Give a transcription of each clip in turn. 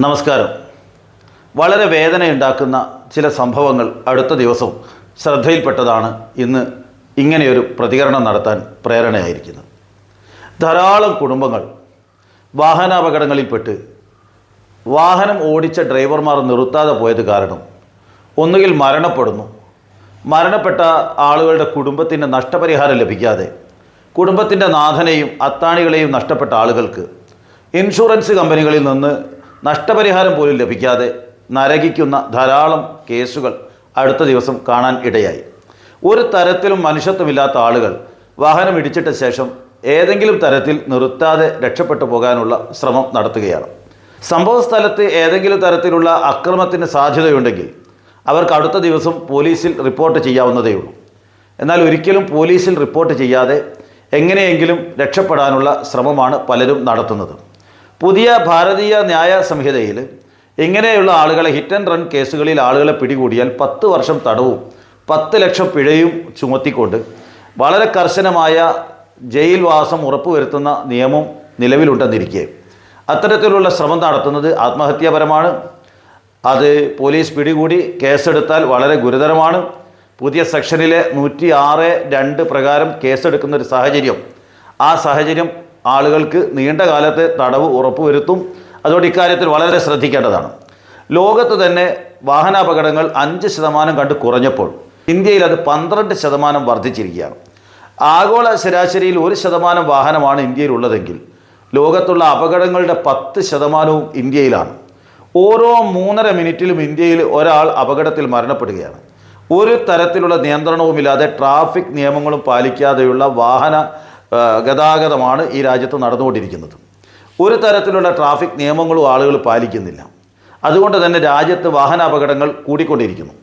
നമസ്കാരം. വളരെ വേദനയുണ്ടാക്കുന്ന ചില സംഭവങ്ങൾ അടുത്ത ദിവസവും ശ്രദ്ധയിൽപ്പെട്ടതാണ് ഇന്ന് ഇങ്ങനെയൊരു പ്രതികരണം നടത്താൻ പ്രേരണയായിരിക്കുന്നത്. ധാരാളം കുടുംബങ്ങൾ വാഹനാപകടങ്ങളിൽപ്പെട്ട് വാഹനം ഓടിച്ച ഡ്രൈവർമാർ നിർത്താതെ പോയത് കാരണം ഒന്നുകിൽ മരണപ്പെടുന്നു. മരണപ്പെട്ട ആളുകളുടെ കുടുംബത്തിന് നഷ്ടപരിഹാരം ലഭിക്കാതെ കുടുംബത്തിന്റെ നാഥനെയും അത്താണികളെയും നഷ്ടപ്പെട്ട ആളുകൾക്ക് ഇൻഷുറൻസ് കമ്പനികളിൽ നിന്ന് നഷ്ടപരിഹാരം പോലും ലഭിക്കാതെ നരകിക്കുന്ന ധാരാളം കേസുകൾ അടുത്ത ദിവസം കാണാൻ ഇടയായി. ഒരു തരത്തിലും മനുഷ്യത്വമില്ലാത്ത ആളുകൾ വാഹനം ഇടിച്ചിട്ട ശേഷം ഏതെങ്കിലും തരത്തിൽ നിർത്താതെ രക്ഷപ്പെട്ടു പോകാനുള്ള ശ്രമം നടത്തുകയാണ്. സംഭവ സ്ഥലത്ത് ഏതെങ്കിലും തരത്തിലുള്ള അക്രമത്തിന് സാധ്യതയുണ്ടെങ്കിൽ അവർക്ക് അടുത്ത ദിവസം പോലീസിൽ റിപ്പോർട്ട് ചെയ്യാവുന്നതേ ഉള്ളൂ. എന്നാൽ ഒരിക്കലും പോലീസിൽ റിപ്പോർട്ട് ചെയ്യാതെ എങ്ങനെയെങ്കിലും രക്ഷപ്പെടാനുള്ള ശ്രമമാണ് പലരും നടത്തുന്നത്. പുതിയ ഭാരതീയ ന്യായ സംഹിതയിൽ ഇങ്ങനെയുള്ള ആളുകളെ ഹിറ്റ് ആൻഡ് റൺ കേസുകളിൽ ആളുകളെ പിടികൂടിയാൽ പത്ത് വർഷം തടവും പത്ത് ലക്ഷം പിഴയും ചുമത്തിക്കൊണ്ട് വളരെ കർശനമായ ജയിൽവാസം ഉറപ്പുവരുത്തുന്ന നിയമം നിലവിലുണ്ടെന്നിരിക്കെ. അത്തരത്തിലുള്ള ശ്രമം നടത്തുന്നത് ആത്മഹത്യാപരമാണ്. അത് പോലീസ് പിടികൂടി കേസെടുത്താൽ വളരെ ഗുരുതരമാണ്. പുതിയ സെക്ഷനിലെ നൂറ്റി ആറ് രണ്ട് പ്രകാരം കേസെടുക്കുന്ന ഒരു സാഹചര്യം ആ സാഹചര്യം ആളുകൾക്ക് നീണ്ട കാലത്തെ തടവ് ഉറപ്പുവരുത്തും. അതുകൊണ്ട് ഇക്കാര്യത്തിൽ വളരെ ശ്രദ്ധിക്കേണ്ടതാണ്. ലോകത്ത് തന്നെ വാഹനാപകടങ്ങൾ അഞ്ച് ശതമാനം കണ്ട് കുറഞ്ഞപ്പോൾ ഇന്ത്യയിൽ അത് പന്ത്രണ്ട് ശതമാനം വർദ്ധിച്ചിരിക്കുകയാണ്. ആഗോള ശരാശരിയിൽ ഒരു ശതമാനം വാഹനമാണ് ഇന്ത്യയിലുള്ളതെങ്കിൽ ലോകത്തുള്ള അപകടങ്ങളുടെ പത്ത് ശതമാനവും ഇന്ത്യയിലാണ്. ഓരോ മൂന്നര മിനിറ്റിലും ഇന്ത്യയിൽ ഒരാൾ അപകടത്തിൽ മരണപ്പെടുകയാണ്. ഒരു തരത്തിലുള്ള നിയന്ത്രണവുമില്ലാതെ ട്രാഫിക് നിയമങ്ങളും പാലിക്കാതെയുള്ള വാഹന ഗതാഗതമാണ് ഈ രാജ്യത്ത് നടന്നുകൊണ്ടിരിക്കുന്നത്. ഒരു തരത്തിലുള്ള ട്രാഫിക് നിയമങ്ങളും ആളുകൾ പാലിക്കുന്നില്ല. അതുകൊണ്ട് തന്നെ രാജ്യത്ത് വാഹന അപകടങ്ങൾ കൂടിക്കൊണ്ടിരിക്കുന്നു.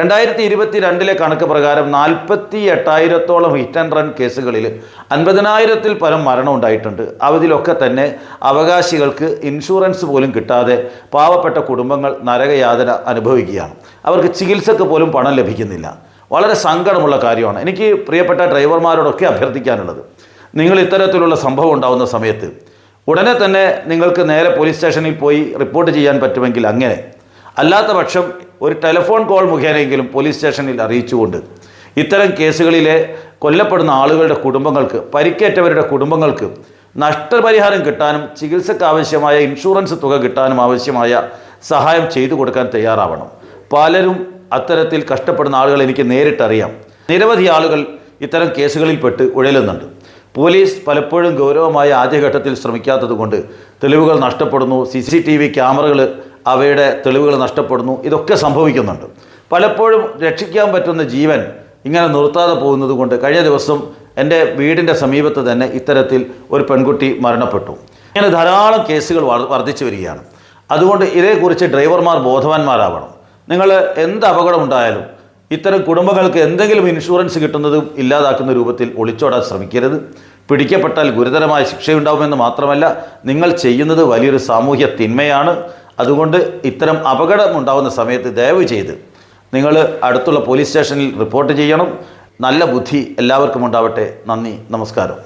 രണ്ടായിരത്തി ഇരുപത്തി രണ്ടിലെ കണക്ക് പ്രകാരം നാൽപ്പത്തി എട്ടായിരത്തോളം ഹിറ്റ് ആൻഡ് റൺ കേസുകളിൽ അൻപതിനായിരത്തിൽ പരം മരണം ഉണ്ടായിട്ടുണ്ട്. അവതിലൊക്കെ തന്നെ അവകാശികൾക്ക് ഇൻഷുറൻസ് പോലും കിട്ടാതെ പാവപ്പെട്ട കുടുംബങ്ങൾ നരകയാതന അനുഭവിക്കുകയാണ്. അവർക്ക് ചികിത്സക്ക് പോലും പണം ലഭിക്കുന്നില്ല. വളരെ സങ്കടമുള്ള കാര്യമാണ്. എനിക്ക് പ്രിയപ്പെട്ട ഡ്രൈവർമാരോടൊക്കെ അഭ്യർത്ഥിക്കാനുള്ളത്. നിങ്ങൾ ഇത്തരത്തിലുള്ള സംഭവം ഉണ്ടാകുന്ന സമയത്ത് ഉടനെ തന്നെ നിങ്ങൾക്ക് നേരെ പോലീസ് സ്റ്റേഷനിൽ പോയി റിപ്പോർട്ട് ചെയ്യാൻ പറ്റുമെങ്കിൽ അങ്ങനെ. അല്ലാത്ത പക്ഷം ഒരു ടെലിഫോൺ കോൾ മുഖേനയെങ്കിലും പോലീസ് സ്റ്റേഷനിൽ അറിയിച്ചുകൊണ്ട് ഇത്തരം കേസുകളിലെ കൊല്ലപ്പെടുന്ന ആളുകളുടെ കുടുംബങ്ങൾക്ക് പരിക്കേറ്റവരുടെ കുടുംബങ്ങൾക്ക് നഷ്ടപരിഹാരം കിട്ടാനും ചികിത്സയ്ക്ക് ആവശ്യമായ ഇൻഷുറൻസ് തുക കിട്ടാനും ആവശ്യമായ സഹായം ചെയ്തു കൊടുക്കാൻ തയ്യാറാവണം. പലരും അത്തരത്തിൽ കഷ്ടപ്പെടുന്ന ആളുകൾ എനിക്ക് നേരിട്ടറിയാം. നിരവധി ആളുകൾ ഇത്തരം കേസുകളിൽപ്പെട്ട് ഉഴലുന്നുണ്ട്. പോലീസ് പലപ്പോഴും ഗൗരവമായ ആദ്യഘട്ടത്തിൽ ശ്രമിക്കാത്തതുകൊണ്ട് തെളിവുകൾ നഷ്ടപ്പെടുന്നു സി സി ടി വി ക്യാമറകൾ അവയുടെ തെളിവുകൾ നഷ്ടപ്പെടുന്നു ഇതൊക്കെ സംഭവിക്കുന്നുണ്ട്. പലപ്പോഴും രക്ഷിക്കാൻ പറ്റുന്ന ജീവൻ ഇങ്ങനെ നിർത്താതെ പോകുന്നത് കൊണ്ട് കഴിഞ്ഞ ദിവസം എന്റെ വീടിന്റെ സമീപത്ത് തന്നെ ഇത്തരത്തിൽ ഒരു പെൺകുട്ടി മരണപ്പെട്ടു. ഇങ്ങനെ ധാരാളം കേസുകൾ വർദ്ധിച്ചു വരികയാണ്. അതുകൊണ്ട് ഇതേക്കുറിച്ച് ഡ്രൈവർമാർ ബോധവാന്മാരാവണം. നിങ്ങൾ എന്ത് അപകടം ഉണ്ടായാലും ഇത്തരം കുടുംബങ്ങൾക്ക് എന്തെങ്കിലും ഇൻഷുറൻസ് കിട്ടുന്നതും ഇല്ലാതാക്കുന്ന രൂപത്തിൽ ഒളിച്ചോടാൻ ശ്രമിക്കരുത്. പിടിക്കപ്പെട്ടാൽ ഗുരുതരമായ ശിക്ഷയുണ്ടാവുമെന്ന് മാത്രമല്ല നിങ്ങൾ ചെയ്യുന്നത് വലിയൊരു സാമൂഹ്യ തിന്മയാണ്. അതുകൊണ്ട് ഇത്തരം അപകടം ഉണ്ടാകുന്ന സമയത്ത് ദയവ് ചെയ്ത് നിങ്ങൾ അടുത്തുള്ള പോലീസ് സ്റ്റേഷനിൽ റിപ്പോർട്ട് ചെയ്യണം. നല്ല ബുദ്ധി എല്ലാവർക്കും ഉണ്ടാവട്ടെ. നന്ദി നമസ്കാരം.